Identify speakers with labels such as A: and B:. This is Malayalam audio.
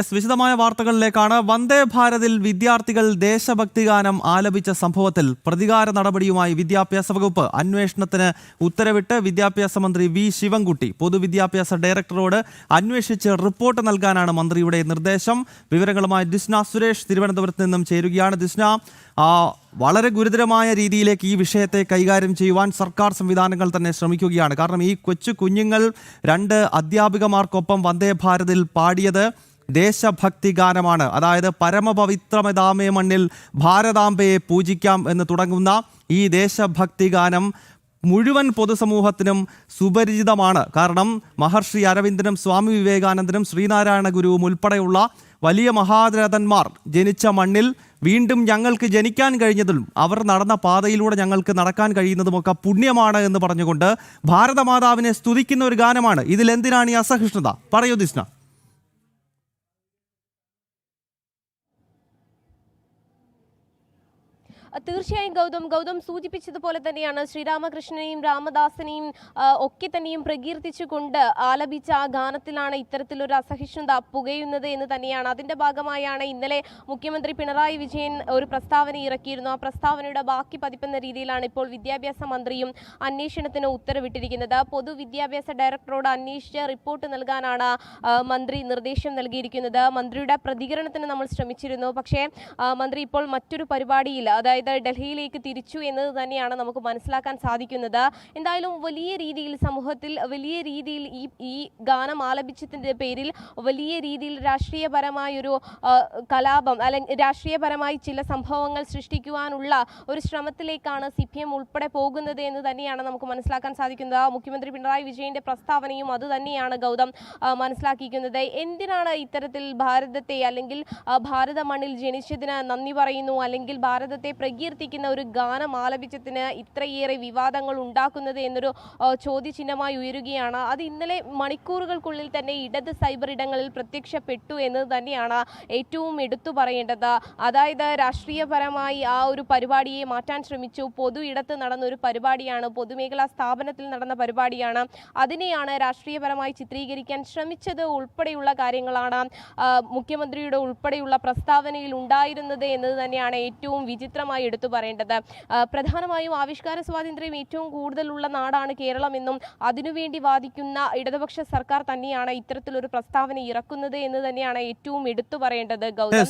A: എസ് വിശദമായ വാർത്തകളിലേക്കാണ് വന്ദേ ഭാരതിൽ വിദ്യാർത്ഥികൾ ദേശഭക്തി ഗാനം ആലപിച്ച സംഭവത്തിൽ പ്രതികാര നടപടിയുമായി വിദ്യാഭ്യാസ വകുപ്പ് അന്വേഷണത്തിന് ഉത്തരവിട്ട് വിദ്യാഭ്യാസ മന്ത്രി വി ശിവൻകുട്ടി പൊതുവിദ്യാഭ്യാസ ഡയറക്ടറോട് അന്വേഷിച്ച് റിപ്പോർട്ട് നൽകാനാണ് മന്ത്രിയുടെ നിർദ്ദേശം. വിവരങ്ങളുമായി ദിസ്ന സുരേഷ് തിരുവനന്തപുരത്ത് നിന്നും ചേരുകയാണ്. ദിസ്ന വളരെ ഗുരുതരമായ രീതിയിലേക്ക് ഈ വിഷയത്തെ കൈകാര്യം ചെയ്യുവാൻ സർക്കാർ സംവിധാനങ്ങൾ തന്നെ ശ്രമിക്കുകയാണ്. കാരണം ഈ കൊച്ചു കുഞ്ഞുങ്ങൾ രണ്ട് അധ്യാപികമാർക്കൊപ്പം വന്ദേ ഭാരതിൽ പാടിയത് ദേശഭക്തി ഗാനമാണ് അതായത് പരമപവിത്രമതാമേ മണ്ണിൽ ഭാരതാംബയെ പൂജിക്കാം എന്ന് തുടങ്ങുന്ന ഈ ദേശഭക്തി ഗാനം മുഴുവൻ പൊതുസമൂഹത്തിനും സുപരിചിതമാണ്. കാരണം മഹർഷി അരവിന്ദനും സ്വാമി വിവേകാനന്ദനും ശ്രീനാരായണ ഗുരുവും ഉൾപ്പെടെയുള്ള വലിയ മഹാരഥന്മാർ ജനിച്ച മണ്ണിൽ വീണ്ടും ഞങ്ങൾക്ക് ജനിക്കാൻ കഴിഞ്ഞതും അവർ നടന്ന പാതയിലൂടെ ഞങ്ങൾക്ക് നടക്കാൻ കഴിയുന്നതുമൊക്കെ പുണ്യമാണ് എന്ന് പറഞ്ഞുകൊണ്ട് ഭാരതമാതാവിനെ സ്തുതിക്കുന്ന ഒരു ഗാനമാണ്. ഇതിലെന്തിനാണ് ഈ അസഹിഷ്ണുത? പറയൂ ദിസ്ന.
B: തീർച്ചയായും ഗൗതം. ഗൗതം സൂചിപ്പിച്ചതുപോലെ തന്നെയാണ് ശ്രീരാമകൃഷ്ണനെയും രാമദാസനെയും ഒക്കെ തന്നെയും പ്രകീർത്തിച്ചുകൊണ്ട് ആലപിച്ച ആ ഗാനത്തിലാണ് ഇത്തരത്തിലൊരു അസഹിഷ്ണുത പുകയുന്നത് എന്ന് തന്നെയാണ്. അതിന്റെ ഭാഗമായാണ് ഇന്നലെ മുഖ്യമന്ത്രി പിണറായി വിജയൻ ഒരു പ്രസ്താവന ഇറക്കിയിരുന്നു. ആ പ്രസ്താവനയുടെ ബാക്കി പതിപ്പെന്ന രീതിയിലാണ് ഇപ്പോൾ വിദ്യാഭ്യാസ മന്ത്രിയും അന്വേഷണത്തിന് ഉത്തരവിട്ടിരിക്കുന്നത്. പൊതുവിദ്യാഭ്യാസ ഡയറക്ടറോട് അന്വേഷിച്ച് റിപ്പോർട്ട് നൽകാനാണ് മന്ത്രി നിർദ്ദേശം നൽകിയിരിക്കുന്നത്. മന്ത്രിയുടെ പ്രതികരണത്തിന് നമ്മൾ ശ്രമിച്ചിരുന്നു. പക്ഷേ മന്ത്രി ഇപ്പോൾ മറ്റൊരു പരിപാടിയിൽ അതായത് ഡൽഹിയിലേക്ക് തിരിച്ചു എന്നത് തന്നെയാണ് നമുക്ക് മനസ്സിലാക്കാൻ സാധിക്കുന്നത്. എന്തായാലും വലിയ രീതിയിൽ സമൂഹത്തിൽ വലിയ രീതിയിൽ ഈ ഈ ഗാനം ആലപിച്ചതിന്റെ പേരിൽ വലിയ രീതിയിൽ രാഷ്ട്രീയപരമായൊരു കലാപം അല്ലെങ്കിൽ രാഷ്ട്രീയപരമായി ചില സംഭവങ്ങൾ സൃഷ്ടിക്കുവാനുള്ള ഒരു ശ്രമത്തിലേക്കാണ് സി പി എം ഉൾപ്പെടെ പോകുന്നത് എന്ന് തന്നെയാണ് നമുക്ക് മനസ്സിലാക്കാൻ സാധിക്കുന്നത്. മുഖ്യമന്ത്രി പിണറായി വിജയന്റെ പ്രസ്താവനയും അതുതന്നെയാണ് ഗൗതം മനസ്സിലാക്കിയിരിക്കുന്നത്. എന്തിനാണ് ഇത്തരത്തിൽ ഭാരതത്തെ അല്ലെങ്കിൽ ഭാരത മണ്ണിൽ ജനിച്ചതിന് നന്ദി പറയുന്നു? അല്ലെങ്കിൽ ഭാരതത്തെ പ്രകീർത്തിക്കുന്ന ഒരു ഗാനം ആലപിച്ചതിന് ഇത്രയേറെ വിവാദങ്ങൾ ഉണ്ടാക്കുന്നത് എന്നൊരു ചോദ്യചിഹ്നമായി ഉയരുകയാണ്. അത് ഇന്നലെ മണിക്കൂറുകൾക്കുള്ളിൽ തന്നെ ഇടത് സൈബർ ഇടങ്ങളിൽ പ്രത്യക്ഷപ്പെട്ടു എന്നത് തന്നെയാണ് ഏറ്റവും എടുത്തു പറയേണ്ടത്. അതായത് രാഷ്ട്രീയപരമായി ആ ഒരു പരിപാടിയെ മാറ്റാൻ ശ്രമിച്ചു. പൊതു ഇടത്ത് നടന്ന ഒരു പരിപാടിയാണ് പൊതുമേഖലാ സ്ഥാപനത്തിൽ നടന്ന പരിപാടിയാണ്. അതിനെയാണ് രാഷ്ട്രീയപരമായി ചിത്രീകരിക്കാൻ ശ്രമിച്ചത് ഉൾപ്പെടെയുള്ള കാര്യങ്ങളാണ് മുഖ്യമന്ത്രിയുടെ ഉൾപ്പെടെയുള്ള പ്രസ്താവനയിൽ ഉണ്ടായിരുന്നത് എന്നത് തന്നെയാണ് ഏറ്റവും വിചിത്രമായി എടുത്തു പറയേണ്ടത്. പ്രധാനമായും ആവിഷ്കാര സ്വാതന്ത്ര്യം ഏറ്റവും കൂടുതലുള്ള നാടാണ് കേരളമെന്നും അതിനുവേണ്ടി വാദിക്കുന്ന ഇടതുപക്ഷ സർക്കാർ തന്നെയാണ് ഇത്തരത്തിലൊരു പ്രസ്താവന ഇറക്കുന്നത് എന്ന് തന്നെയാണ് ഏറ്റവും എടുത്തു പറയേണ്ടത്. ഗൗതം